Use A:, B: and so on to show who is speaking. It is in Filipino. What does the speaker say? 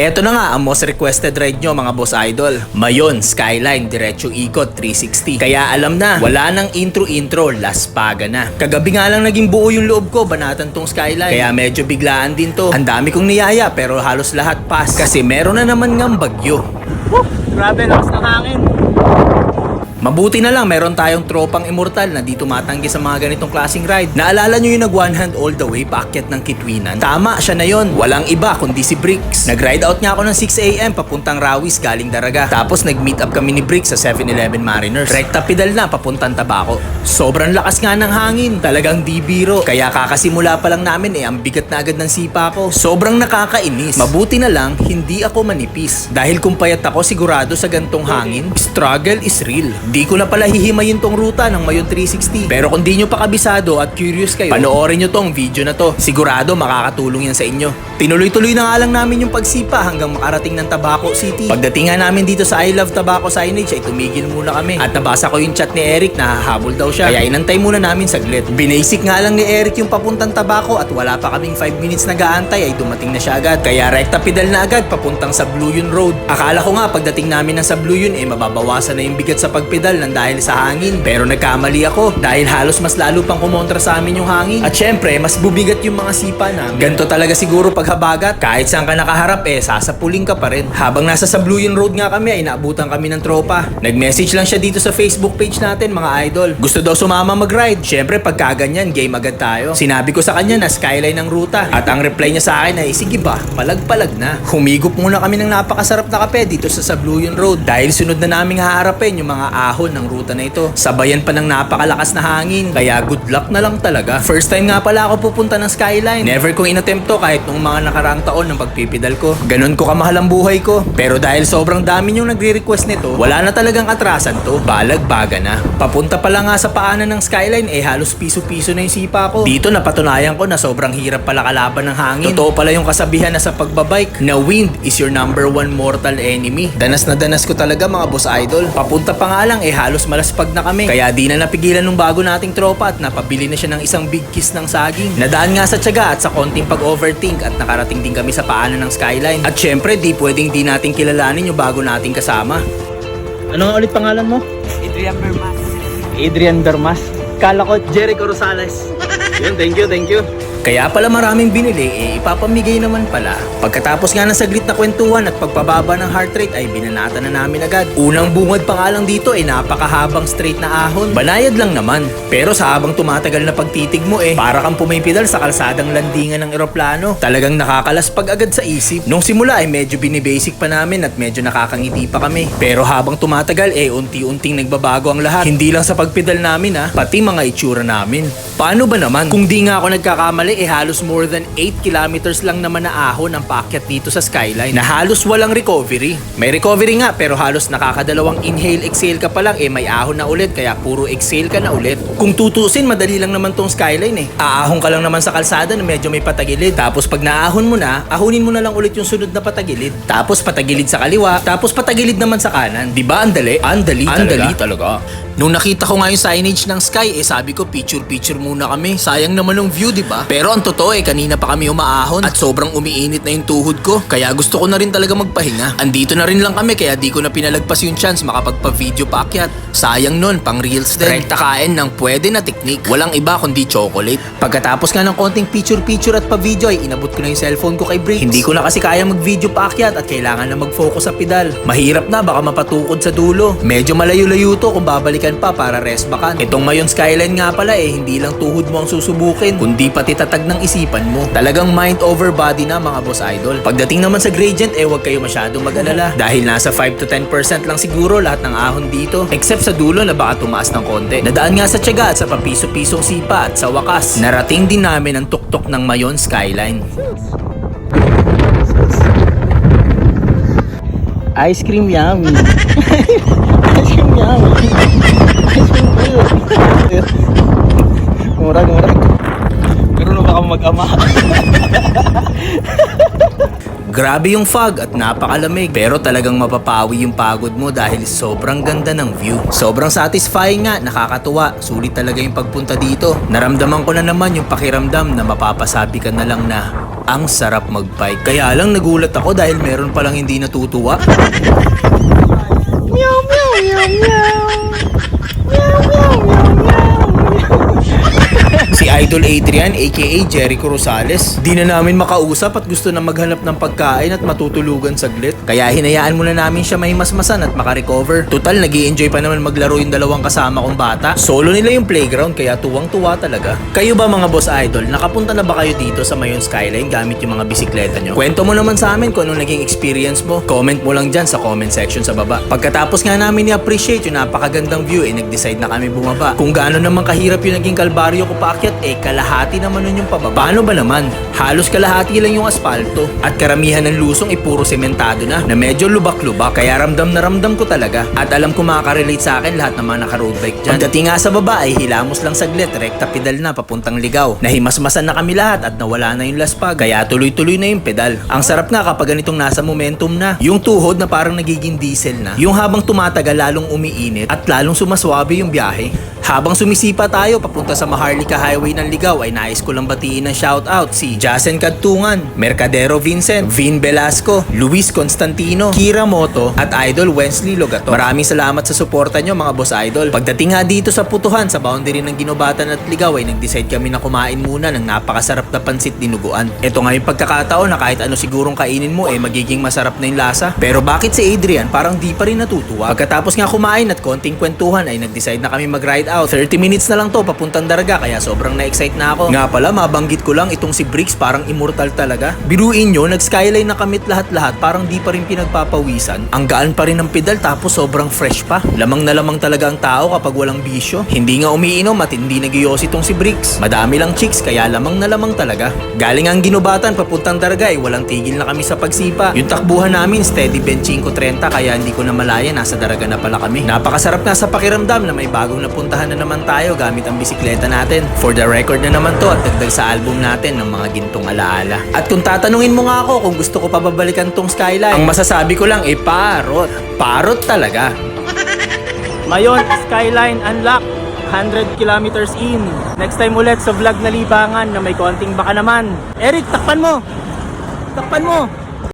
A: Eto na nga ang most requested ride nyo mga boss idol. Mayon, Skyline, Diretso Ikot 360. Kaya alam na, wala nang intro-intro, Las Paga na. Kagabi nga lang naging buo yung loob ko, banatan tong Skyline. Kaya medyo biglaan din to. Ang dami kong niyaya pero halos lahat pass. Kasi meron na naman ngang bagyo.
B: Grabe, lakas ng hangin.
A: Mabuti na lang meron tayong tropang immortal na di tumatanggi sa mga ganitong klaseng ride. Naalala nyo yung nag one hand all the way paakyat ng Kitwinan? Tama, siya na yon. Walang iba kundi si Bricks. Nag-ride out nga ako ng 6am papuntang Rawis galing Daraga. Tapos nag-meet up kami ni Bricks sa 7-Eleven Mariners. Rekta pedal na papuntang Tabaco. Sobrang lakas nga ng hangin. Talagang di biro. Kaya kakasimula pa lang namin eh ang bigat na agad ng sipa ko. Sobrang nakakainis. Mabuti na lang hindi ako manipis. Dahil kung payat ako sigurado sa gantong hangin, struggle is real. Di ko na pala hihimayin tong ruta ng Mayon 360. Pero kung di nyo pa kabisado at curious kayo, panoorin nyo tong video na to. Sigurado makakatulong yan sa inyo. Tinuloy-tuloy na nga lang namin yung pagsipa hanggang makarating ng Tabaco City. Pagdating nga namin dito sa I Love Tabaco signage ay tumigil muna kami. At nabasa ko yung chat ni Eric na hahabol daw siya. Kaya inantay muna namin saglit. Binasic nga lang ni Eric yung papuntang Tabaco at wala pa kaming 5 minutes na gaantay ay dumating na siya agad. Kaya rekta pedal na agad papuntang sa Blue Yun Road. Akala ko nga pagdating namin ng sa Blue Yun eh mababawasan na yung bigat sa pagpedal ng dahil sa hangin. Pero nagkamali ako dahil halos mas lalo pang kumontra sa amin yung hangin. At syempre, mas bubigat yung mga sipa namin. Ganto talaga siguro pag habagat. Kahit saan ka nakaharap eh, sasapuling ka pa rin. Habang nasa sa Blue Yun Road nga kami ay naabutan kami ng tropa. Nag-message lang siya dito sa Facebook page natin mga idol. Gusto daw sumama mag-ride. Syempre pagka ganyan, game agad tayo. Sinabi ko sa kanya na skyline ng ruta. At ang reply niya sa akin ay, sige ba, palag-palag na. Humigop muna kami ng napakasarap na kape dito sa Sabluyon Road. Dahil sunod na naming haharapin yung mga ahon ng ruta na ito. Sabayan pa ng napakalakas na hangin. Kaya good luck na lang talaga. First time nga pala ako pupunta ng skyline. Never kong inattempt to kahit nung mga nakaraang taon ng pagpipidal ko. Ganon ko kamahal ang buhay ko. Pero dahil sobrang dami yung nagre-request nito, wala na talagang atrasan to. Balag-baga na. Papunta pa lang nga sa paanan ng skyline eh halos piso-piso na yung sipa ko. Dito napatunayan ko na sobrang hirap pala kalaban ng hangin. Totoo pala yung kasabihan na sa pagbabike na wind is your number one mortal enemy. Danas na danas ko talaga mga boss idol. Papunta pa nga lang eh halos malaspag na kami. Kaya di na napigilan nung bago nating tropa at napabili na siya ng isang big kiss ng saging. Nadaan nga sa tiyaga at sa konting pag-overthink at nakarating din kami sa paanan ng skyline. At syempre di pwedeng di natin kilalanin yung bago nating kasama.
B: Ano nga ulit pangalan mo?
C: Adrian Bermas.
B: Adrian Bermas. Kala ko Jericho Rosales. Yun, thank you, thank you.
A: Kaya pala maraming binili, eh ipapamigay naman pala. Pagkatapos nga ng saglit na kwentuhan at pagpababa ng heart rate ay binanata na namin agad. Unang bungad pa nga lang dito ay napakahabang straight na ahon. Banayad lang naman. Pero sa habang tumatagal na pagtitig mo eh, para kang pumipidal sa kalsadang landingan ng eroplano. Talagang nakakalaspag agad sa isip. Nung simula ay medyo binibasic pa namin at medyo nakakangiti pa kami. Pero habang tumatagal eh unti-unting nagbabago ang lahat. Hindi lang sa pagpidal namin ah, pati mga itsura namin. Paano ba naman? Kung di nga ako nagkakamali eh halos more than 8 kilometers lang naman na ahon ang paakyat dito sa skyline na halos walang recovery. May recovery nga pero halos nakakadalawang inhale exhale ka pa lang eh may ahon na ulit kaya puro exhale ka na ulit. Kung tutusin madali lang naman tong skyline eh. Aahon ka lang naman sa kalsada na medyo may patagilid. Tapos pag naahon mo na, ahonin mo na lang ulit yung sunod na patagilid. Tapos patagilid sa kaliwa, tapos patagilid naman sa kanan. 'Di ba? Andali. Andali, Andali talaga. Nung nakita ko nga yung signage ng Sky, eh sabi ko picture-picture muna kami. Sayang naman yung view, di ba? Pero ang totoo eh, kanina pa kami umaahon at sobrang umiinit na yung tuhod ko. Kaya gusto ko na rin talaga magpahinga. Andito na rin lang kami kaya di ko na pinalagpas yung chance makapagpa-video paakyat. Sayang nun, pang reels din. Rekta kain ng pwede na teknik. Walang iba kundi chocolate. Pagkatapos nga ng konting picture-picture at pa-video ay inabot ko na yung cellphone ko kay Briggs. Hindi ko na kasi kaya mag-video paakyat at kailangan na mag-focus sa pedal. Mahirap na, baka mapatukod sa dulo. Medyo malayo-layo to kung babalikan pa para rest bakan. Itong Mayon Skyline nga pala eh, hindi lang tuhod mo ang susubukin, kundi pati tatag ng isipan mo. Talagang mind over body na mga boss idol. Pagdating naman sa gradient eh, huwag kayo masyadong mag-alala. Dahil nasa 5 to 10% lang siguro lahat ng ahon dito. Except sa dulo na baka tumaas ng konti. Nadaan nga sa tiyaga at sa papiso-pisong sipa at sa wakas, narating din namin ang tuktok ng Mayon Skyline.
B: Ice cream yummy. Ice cream yummy. Ice cream good. Murag, murag. Baka mag-ama.
A: Grabe yung fog at napakalamig pero talagang mapapawi yung pagod mo dahil sobrang ganda ng view. Sobrang satisfying nga, nakakatuwa. Sulit talaga yung pagpunta dito. Naramdaman ko na naman yung pakiramdam na mapapasabi ka na lang na Ang sarap mag-bike. Kaya lang nagulat ako dahil meron palang hindi natutuwa.
B: Meow, meow, meow, meow. Meow, meow, meow, meow.
A: Si Idol Adrian aka Jericho Rosales. Di na namin makausap at gusto na maghanap ng pagkain at matutulugan saglit. Kaya hinayaan muna namin siya mahimasmasan at makarecover. Total, nag enjoy pa naman maglaro yung dalawang kasama kong bata. Solo nila yung playground kaya tuwang-tuwa talaga. Kayo ba mga boss idol, nakapunta na ba kayo dito sa Mayon Skyline gamit yung mga bisikleta nyo? Kwento mo naman sa amin kung anong naging experience mo. Comment mo lang dyan sa comment section sa baba. Pagkatapos nga namin ni-appreciate yung napakagandang view, eh nag-decide na kami bumaba. Kung gaano naman kahirap yung naging kalbaryo ko paakyat, eh kalahati naman nun yung pababa. Paano ba naman? Halos kalahati lang yung asfalto. At karamihan ng lusong ay puro sementado na, na medyo lubak-lubak. Kaya ramdam na ramdam ko talaga. At alam ko makaka-relate sa akin lahat ng mga naka-road bike dyan. Pagdating nga sa baba ay hilamos lang saglit, rekta pedal na papuntang ligaw. Nahimasmasan na kami lahat at nawala na yung laspag. Kaya tuloy-tuloy na yung pedal. Ang sarap nga kapag ganitong nasa momentum na. Yung tuhod na parang nagiging diesel na. Yung habang tumatagal lalong umiinit at lalong sumaswabe yung biyahe. Habang sumisipa tayo papunta sa Maharlika Highway ng Ligaw ay nais ko lang batiin ng shoutout si Jasen Kadtungan, Mercadero Vincent, Vin Velasco, Luis Constantino, Kira Moto at Idol Wensley Logato. Maraming salamat sa suporta nyo mga boss idol. Pagdating nga dito sa putuhan sa boundary ng Ginobatan at Ligaw ay nag-decide kami na kumain muna ng napakasarap na pansit dinuguan. Ito nga yung pagkakataon na kahit ano sigurong kainin mo eh magiging masarap na yung lasa. Pero bakit si Adrian parang di pa rin natutuwa? Pagkatapos nga kumain at konting kwentuhan ay nag-decide na kami mag-ride out. 30 minutes na lang to papuntang Daraga kaya sobrang na-excite na ako. Nga pala mabanggit ko lang itong si Briggs parang immortal talaga. Biruin nyo, nag-skyline na kamit lahat-lahat parang di pa rin pinagpapawisan. Ang gaan pa rin ng pedal tapos sobrang fresh pa. Lamang na lamang talaga ang tao kapag walang bisyo. Hindi nga umiinom at hindi nagyosi itong si Briggs. Madami lang chicks kaya lamang na lamang talaga. Galing ang ginubatan papuntang Daraga ay walang tigil na kami sa pagsipa. Yung takbuhan namin steady benching ko 30 kaya hindi ko na malaya nasa Daraga na pala kami. Napakasarap nga sa pakiramdam na may bagong napuntahan na naman tayo gamit ang bisikleta natin. For the record na naman to at dagdag sa album natin ng mga gintong alaala. At kung tatanungin mo nga ako kung gusto ko pa tong skyline, ang masasabi ko lang eh parot. Parot talaga.
B: Mayon, Skyline Unlock. 100 kilometers in. Next time ulit sa vlog na libangan na may konting baka naman. Eric, takpan mo! Takpan mo!